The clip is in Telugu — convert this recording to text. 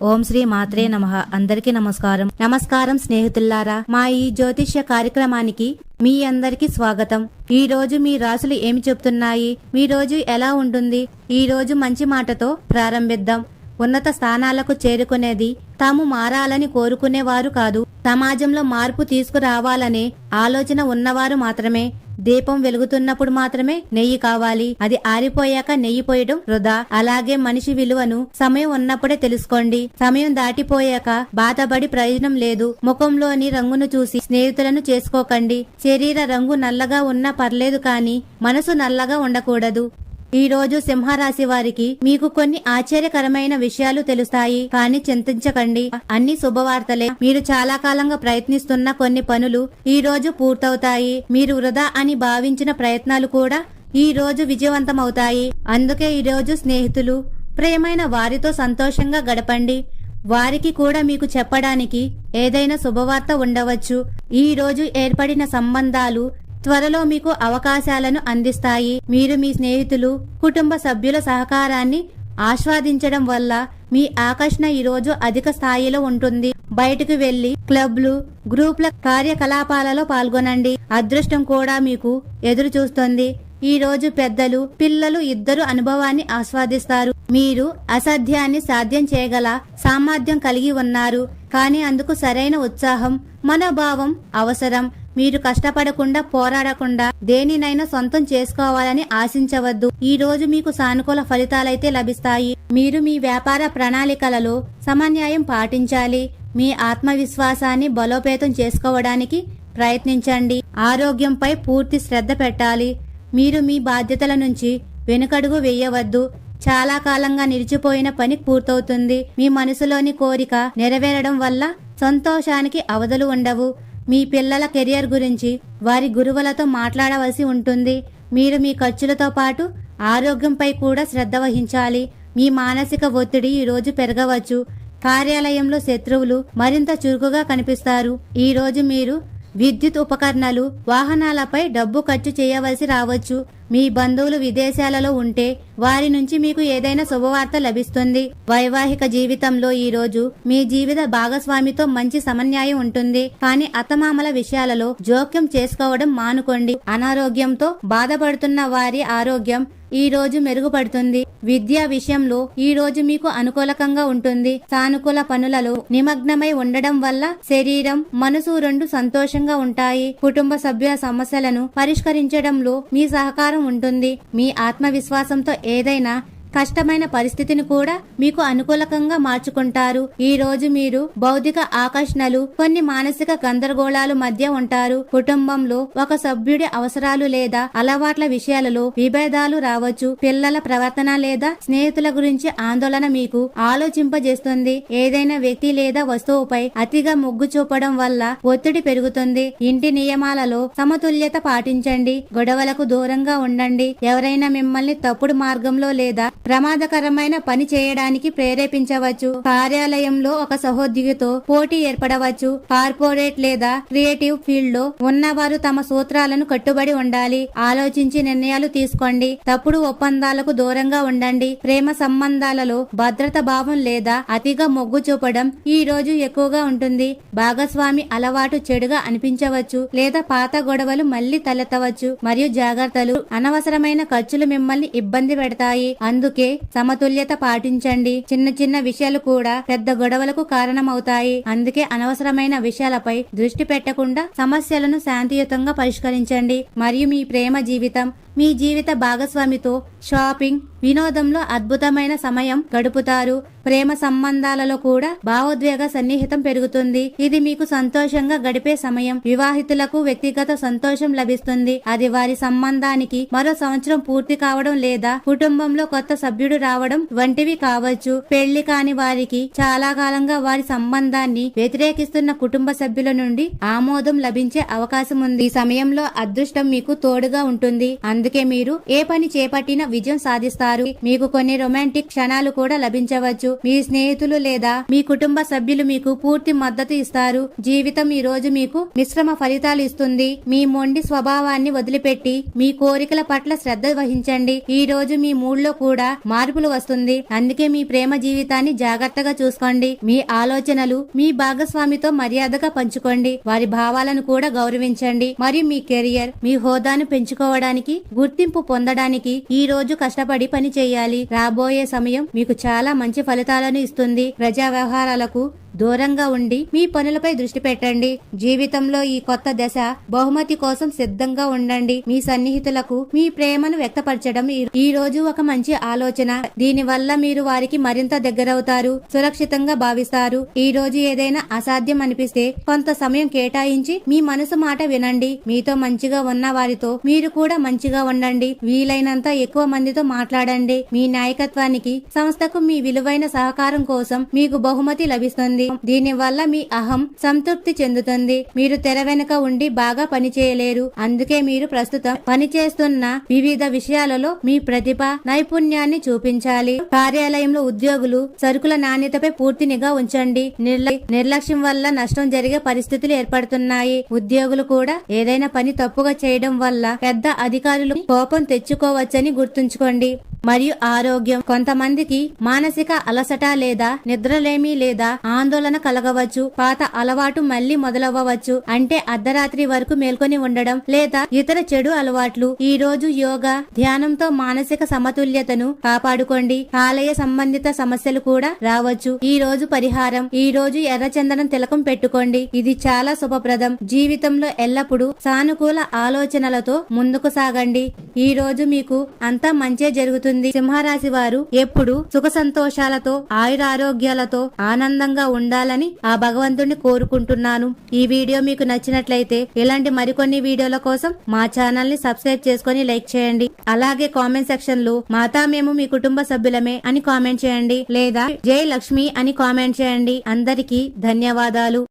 ఓం శ్రీ మాత్రే నమ. అందరికీ నమస్కారం. నమస్కారం స్నేహితుల్లారా మా ఈ జ్యోతిష్య కార్యక్రమానికి మీ అందరికీ స్వాగతం. ఈ రోజు మీ రాసులు ఏమి చెప్తున్నాయి? మీ రోజు ఎలా ఉంటుంది? ఈ రోజు మంచి మాటతో ప్రారంభిద్దాం. ఉన్నత స్థానాలకు చేరుకునేది తాము మారాలని కోరుకునేవారు కాదు. సమాజంలో మార్పు తీసుకురావాలనే ఆలోచన ఉన్నవారు మాత్రమే. దీపం వెలుగుతున్నప్పుడు మాత్రమే నెయ్యి కావాలి. అది ఆరిపోయాక నెయ్యి పోయడం వృధా. అలాగే మనిషి విలువను సమయం ఉన్నప్పుడే తెలుసుకోండి. సమయం దాటిపోయాక బాధపడి ప్రయోజనం లేదు. ముఖంలోని రంగును చూసి స్నేహితులను చేసుకోకండి. శరీర రంగు నల్లగా ఉన్నా పర్లేదు కానీ మనసు నల్లగా ఉండకూడదు. ఈ రోజు సింహరాశి వారికి మీకు కొన్ని ఆశ్చర్యకరమైన విషయాలు తెలుస్తాయి. కానీ చింతించకండి. అన్ని శుభవార్తలే. మీరు చాలా కాలంగా ప్రయత్నిస్తున్న కొన్ని పనులు ఈ రోజు పూర్తవుతాయి. మీరు వృధా అని భావించిన ప్రయత్నాలు కూడా ఈ రోజు విజయవంతమవుతాయి. అందుకే ఈ రోజు స్నేహితులు ప్రియమైన వారితో సంతోషంగా గడపండి. వారికి కూడా మీకు చెప్పడానికి ఏదైనా శుభవార్త ఉండవచ్చు. ఈ రోజు ఏర్పడిన సంబంధాలు త్వరలో మీకు అవకాశాలను అందిస్తాయి. మీరు మీ స్నేహితులు కుటుంబ సభ్యుల సహకారాన్ని ఆస్వాదించడం వల్ల మీ ఆకర్షణ ఈ రోజు అధిక స్థాయిలో ఉంటుంది. బయటకు వెళ్ళి క్లబ్లు గ్రూప్ల కార్యకలాపాలలో పాల్గొనండి. అదృష్టం కూడా మీకు ఎదురు చూస్తుంది ఈ రోజు పెద్దలు పిల్లలు ఇద్దరు అనుభవాన్ని ఆస్వాదిస్తారు. మీరు అసాధ్యాన్ని సాధ్యం చేయగల సామర్థ్యం కలిగి ఉన్నారు. కానీ అందుకు సరైన ఉత్సాహం మనోభావం అవసరం. మీరు కష్టపడకుండా పోరాడకుండా దేనినైనా సొంతం చేసుకోవాలని ఆశించవద్దు. ఈ రోజు మీకు సానుకూల ఫలితాలైతే లభిస్తాయి. మీరు మీ వ్యాపార ప్రణాళికలలో సమన్యాయం పాటించాలి. మీ ఆత్మవిశ్వాసాన్ని బలోపేతం చేసుకోవడానికి ప్రయత్నించండి. ఆరోగ్యంపై పూర్తి శ్రద్ధ పెట్టాలి. మీరు మీ బాధ్యతల నుంచి వెనుకడుగు వేయవద్దు. చాలా కాలంగా నిలిచిపోయిన పని పూర్తవుతుంది. మీ మనసులోని కోరిక నెరవేరడం వల్ల సంతోషానికి అవధులు ఉండవు. మీ పిల్లల కెరియర్ గురించి వారి గురువులతో మాట్లాడవలసి ఉంటుంది. మీరు మీ ఖర్చులతో పాటు ఆరోగ్యంపై కూడా శ్రద్ధ వహించాలి. మీ మానసిక ఒత్తిడి ఈ రోజు పెరగవచ్చు. కార్యాలయంలో శత్రువులు మరింత చురుకుగా కనిపిస్తారు. ఈరోజు మీరు విద్యుత్ ఉపకరణాలు వాహనాలపై డబ్బు ఖర్చు చేయవలసి రావచ్చు. మీ బంధువులు విదేశాలలో ఉంటే వారి నుంచి మీకు ఏదైనా శుభవార్త లభిస్తుంది. వైవాహిక జీవితంలో ఈ రోజు మీ జీవిత భాగస్వామితో మంచి సమన్యాయం ఉంటుంది. కానీ అత్తమామల విషయాలలో జోక్యం చేసుకోవడం మానుకోండి. అనారోగ్యంతో బాధపడుతున్న వారి ఆరోగ్యం ఈ రోజు మెరుగుపడుతుంది. విద్యా విషయంలో ఈ రోజు మీకు అనుకూలకంగా ఉంటుంది. సానుకూల పనులలో నిమగ్నమై ఉండడం వల్ల శరీరం మనసు రెండు సంతోషంగా ఉంటాయి. కుటుంబ సభ్యుల సమస్యలను పరిష్కరించడంలో మీ సహకారం ఉంటుంది. మీ ఆత్మవిశ్వాసంతో ఏదైనా కష్టమైన పరిస్థితిని కూడా మీకు అనుకూలకంగా మార్చుకుంటారు. ఈ రోజు మీరు భౌతిక ఆకర్షణలు కొన్ని మానసిక గందరగోళాలు మధ్య ఉంటారు. కుటుంబంలో ఒక సభ్యుడి అవసరాలు లేదా అలవాట్ల విషయాలలో విభేదాలు రావచ్చు. పిల్లల ప్రవర్తన లేదా స్నేహితుల గురించి ఆందోళన మీకు ఆలోచింపజేస్తుంది. ఏదైనా వ్యక్తి లేదా వస్తువుపై అతిగా మొగ్గు చూపడం వల్ల ఒత్తిడి పెరుగుతుంది. ఇంటి నియమాలలో సమతుల్యత పాటించండి. గొడవలకు దూరంగా ఉండండి. ఎవరైనా మిమ్మల్ని తప్పుడు మార్గంలో లేదా ప్రమాదకరమైన పని చేయడానికి ప్రేరేపించవచ్చు. కార్యాలయంలో ఒక సహోద్యోగితో పోటీ ఏర్పడవచ్చు. కార్పొరేట్ లేదా క్రియేటివ్ ఫీల్డ్లో ఉన్నవారు తమ సూత్రాలను కట్టుబడి ఉండాలి. ఆలోచించి నిర్ణయాలు తీసుకోండి. తప్పుడు ఒప్పందాలకు దూరంగా ఉండండి. ప్రేమ సంబంధాలలో భద్రత భావం లేదా అతిగా మొగ్గు చూపడం ఈ రోజు ఎక్కువగా ఉంటుంది. భాగస్వామి అలవాటు చెడుగా అనిపించవచ్చు లేదా పాత గొడవలు మళ్ళీ తలెత్తవచ్చు. మరియు జాగ్రత్తలు అనవసరమైన ఖర్చులు మిమ్మల్ని ఇబ్బంది పెడతాయి. అందుకే సమతుల్యత పాటించండి. చిన్న చిన్న విషయాలు కూడా పెద్ద గొడవలకు కారణమవుతాయి. అందుకే అనవసరమైన విషయాలపై దృష్టి పెట్టకుండా సమస్యలను శాంతియుతంగా పరిష్కరించండి. మరియు మీ ప్రేమ జీవితం మీ జీవిత భాగస్వామితో షాపింగ్ వినోదంలో అద్భుతమైన సమయం గడుపుతారు. ప్రేమ సంబంధాలలో కూడా భావోద్వేగ సన్నిహితం పెరుగుతుంది. ఇది మీకు సంతోషంగా గడిపే సమయం. వివాహితులకు వ్యక్తిగత సంతోషం లభిస్తుంది. అది వారి సంబంధానికి మరో సంవత్సరం పూర్తి కావడం లేదా కుటుంబంలో కొత్త సభ్యుడు రావడం వంటివి కావచ్చు. పెళ్ళి కాని వారికి చాలా కాలంగా వారి సంబంధాన్ని వ్యతిరేకిస్తున్న కుటుంబ సభ్యుల నుండి ఆమోదం లభించే అవకాశం ఉంది. ఈ సమయంలో అదృష్టం మీకు తోడుగా ఉంటుంది. అందుకే మీరు ఏ పని చేపట్టినా విజయం సాధిస్తారు. మీకు కొన్ని రొమాంటిక్ క్షణాలు కూడా లభించవచ్చు. మీ స్నేహితులు లేదా మీ కుటుంబ సభ్యులు మీకు పూర్తి మద్దతు ఇస్తారు. జీవితం ఈ రోజు మీకు మిశ్రమ ఫలితాలు ఇస్తుంది. మీ మొండి స్వభావాన్ని వదిలిపెట్టి మీ కోరికల పట్ల శ్రద్ధ వహించండి. ఈ రోజు మీ మూడ్లో కూడా మార్పులు వస్తుంది. అందుకే మీ ప్రేమ జీవితాన్ని జాగ్రత్తగా చూసుకోండి. మీ ఆలోచనలు మీ భాగస్వామితో మర్యాదగా పంచుకోండి. వారి భావాలను కూడా గౌరవించండి. మరియు మీ కెరియర్ మీ హోదాను పెంచుకోవడానికి గుర్తింపు పొందడానికి ఈ రోజు కష్టపడి పని చేయాలి. రాబోయే సమయం మీకు చాలా మంచి ఫలితాలను ఇస్తుంది. ప్రజా వ్యవహారాలకు దూరంగా ఉండి మీ పనులపై దృష్టి పెట్టండి. జీవితంలో ఈ కొత్త దశ బహుమతి కోసం సిద్ధంగా ఉండండి. మీ సన్నిహితులకు మీ ప్రేమను వ్యక్తపరచడం ఈ- రోజు ఒక మంచి ఆలోచన. దీని వల్ల మీరు వారికి మరింత దగ్గరవుతారు సురక్షితంగా భావిస్తారు. ఈ రోజు ఏదైనా అసాధ్యం అనిపిస్తే కొంత సమయం కేటాయించి మీ మనసు మాట వినండి. మీతో మంచిగా ఉన్న వారితో మీరు కూడా మంచిగా ఉండండి. వీలైనంత ఎక్కువ మందితో మాట్లాడండి. మీ నాయకత్వానికి సంస్థకు మీ విలువైన సహకారం కోసం మీకు బహుమతి లభిస్తుంది. దీని వల్ల మీ అహం సంతృప్తి చెందుతుంది. మీరు తెర వెనుక ఉండి బాగా పనిచేయలేరు అందుకే మీరు ప్రస్తుతం పనిచేస్తున్న వివిధ విషయాలలో మీ ప్రతిభ నైపుణ్యాన్ని చూపించాలి. కార్యాలయంలో ఉద్యోగులు సరుకుల నాణ్యతపై పూర్తి నిఘా ఉంచండి. నిర్లక్ష్యం వల్ల నష్టం జరిగే పరిస్థితులు ఏర్పడుతున్నాయి. ఉద్యోగులు కూడా ఏదైనా పని తప్పుగా చేయడం వల్ల పెద్ద అధికారులు కోపం తెచ్చుకోవచ్చని గుర్తుంచుకోండి. మరియు ఆరోగ్యం. కొంతమందికి మానసిక అలసట లేదా నిద్రలేమి లేదా ఆందోళన కలగవచ్చు. పాత అలవాటు మళ్ళీ మొదలవ్వవచ్చు. అంటే అర్ధరాత్రి వరకు మేల్కొని ఉండడం లేదా ఇతర చెడు అలవాట్లు. ఈ రోజు యోగా ధ్యానంతో మానసిక సమతుల్యతను కాపాడుకోండి. ఆలయ సంబంధిత సమస్యలు కూడా రావచ్చు. ఈ రోజు పరిహారం ఈ రోజు ఎర్రచందనం తిలకం పెట్టుకోండి. ఇది చాలా శుభప్రదం. జీవితంలో ఎల్లప్పుడూ సానుకూల ఆలోచనలతో ముందుకు సాగండి. ఈ రోజు మీకు అంతా మంచే జరుగుతుంది. సింహరాశి వారు ఎప్పుడు సుఖ సంతోషాలతో ఆయురారోగ్యాలతో ఆనందంగా ఉండాలని ఆ భగవంతుణ్ణి కోరుకుంటున్నాను. ఈ వీడియో మీకు నచ్చినట్లయితే ఇలాంటి మరికొన్ని వీడియోల కోసం మా ఛానల్ని సబ్స్క్రైబ్ చేసుకొని లైక్ చేయండి. అలాగే కామెంట్ సెక్షన్లో మాతా మేము మీ కుటుంబ సభ్యులమే అని కామెంట్ చేయండి. లేదా జై లక్ష్మి అని కామెంట్ చేయండి. అందరికీ ధన్యవాదాలు.